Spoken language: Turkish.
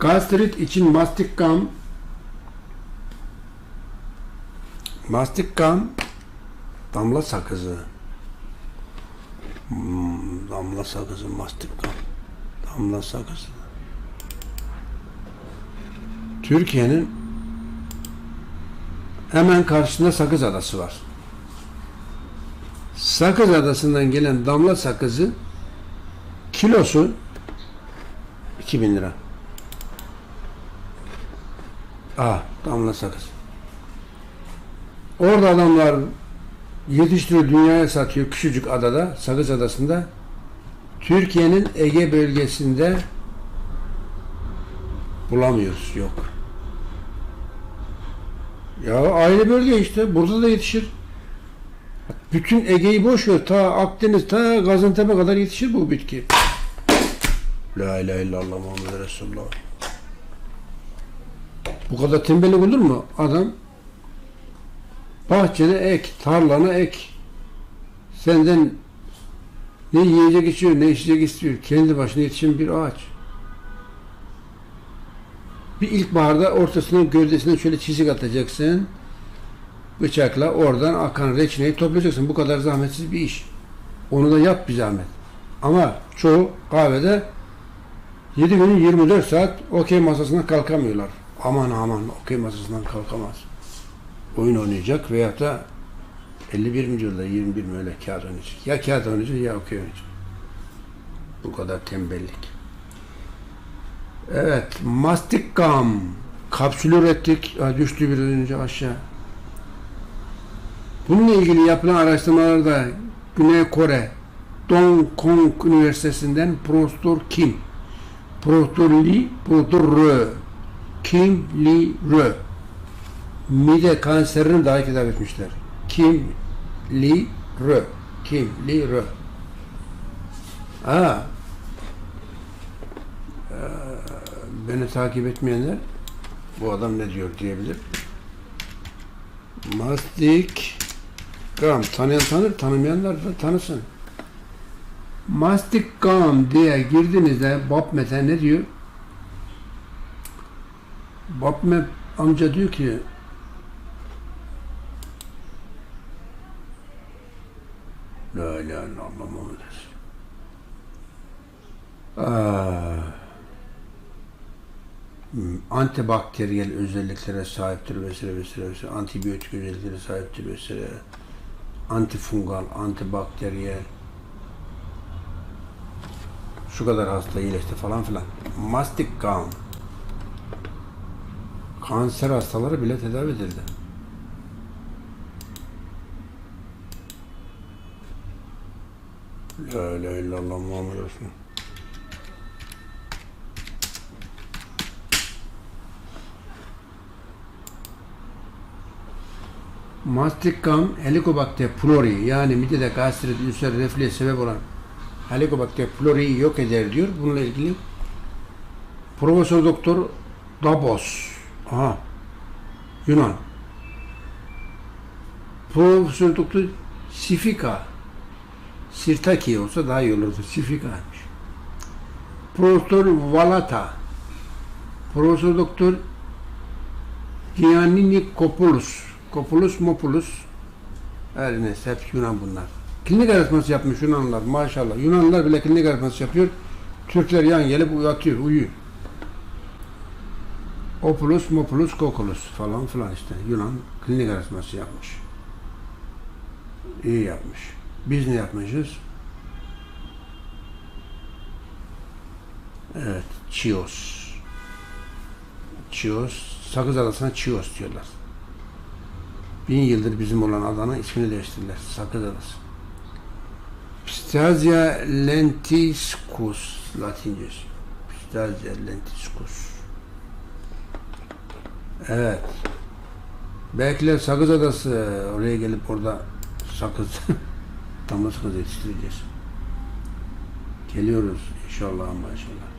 Gastrit için mastik gam mastik gam damla sakızı Hmm, damla sakızı mastik gam damla sakızı Türkiye'nin hemen karşısında Sakız Adası var. Sakız Adası'ndan gelen damla sakızı kilosu 2000 lira. Aa, damla sakız. Orada adamlar yetiştiriyor, dünyaya satıyor küçücük adada, Sakız Adası'nda. Türkiye'nin Ege bölgesinde bulamıyoruz, yok. Ya aynı bölge işte, burada da yetişir. Bütün Ege'yi boş ta Akdeniz, ta Gaziantep'e kadar yetişir bu bitki. La ilahe illallah Muhammed Resulullah. Bu kadar tembellik olur mu? Adam bahçede ek, tarlana ek. Senden ne yiyecek istiyor, ne içecek istiyor. Kendi başına yetişen bir ağaç. Bir ilkbaharda ortasına, gövdesine şöyle çizik atacaksın. Bıçakla oradan akan reçineyi toplayacaksın. Bu kadar zahmetsiz bir iş. Onu da yap bir zahmet. Ama çoğu kahvede 7 günün 24 saat okey masasından kalkamıyorlar. Aman aman okey masasından kalkamaz. Oyun oynayacak veyahut da 51 mi diyorlar 21 mi öyle kağıt oynayacak. Ya kağıt oynayacak ya okey oynayacak. Bu kadar tembellik. Evet, mastik gam. Kapsül ürettik. Ha, düştü biraz önce aşağı. Bununla ilgili yapılan araştırmalarda Güney Kore Dong Kong Üniversitesi'nden Profesör Kim Profesör Lee, Profesör Kim Lee Rö mide kanserini dahi tedavi etmişler. Kim Lee Rö Kim Lee Rö Ha. Ee, beni takip etmeyenler bu adam ne diyor diyebilir. Mastik gam. Tanıyan tanır, tanımayanlar da tanısın. Mastik gam diye girdiğinizde Babmet'e ne diyor? Babmet amca diyor ki La ilahe illallah Muhammed. Ah. Antibakteriyel özelliklere sahiptir vesaire vesaire vesaire. Antibiyotik özelliklere sahiptir vesaire. Antifungal, antibakteriyel. Şu kadar hasta iyileşti falan filan. Mastik gam. Kanser hastaları bile tedavi edildi. La ilahe illallah Muhammed Resulullah. Mastik gam Helicobacter pylori yani midede gastrit, ülser, reflüye sebep olan Helicobacter pylori'yi yok eder diyor. Bununla ilgili Profesör Doktor Dabos aha Yunan Profesör Doktor Sifika Sirtaki olsa daha iyi olurdu. Sifika'ymış. Profesör Valata Profesör Doktor Giannini Kopoulos Kopulus Mopulus her neyse hep Yunan bunlar. Klinik araştırması yapmış Yunanlılar maşallah. Yunanlılar bile klinik araştırması yapıyor. Türkler yan gelip uyatıyor, uyuyor. Opulus, Mopulus, Kokulus falan filan işte. Yunan klinik araştırması yapmış. İyi yapmış. Biz ne yapmışız? Evet, Chios. Chios, Sakız Adası'na Chios diyorlar. Bin yıldır bizim olan adanın ismini değiştirdiler. Sakız Adası. Pistazia lentiscus Latincesi. Pistazia lentiscus. Evet. Belki Sakız Adası oraya gelip orada sakız damla sakız yetiştireceğiz. Geliyoruz inşallah ama inşallah.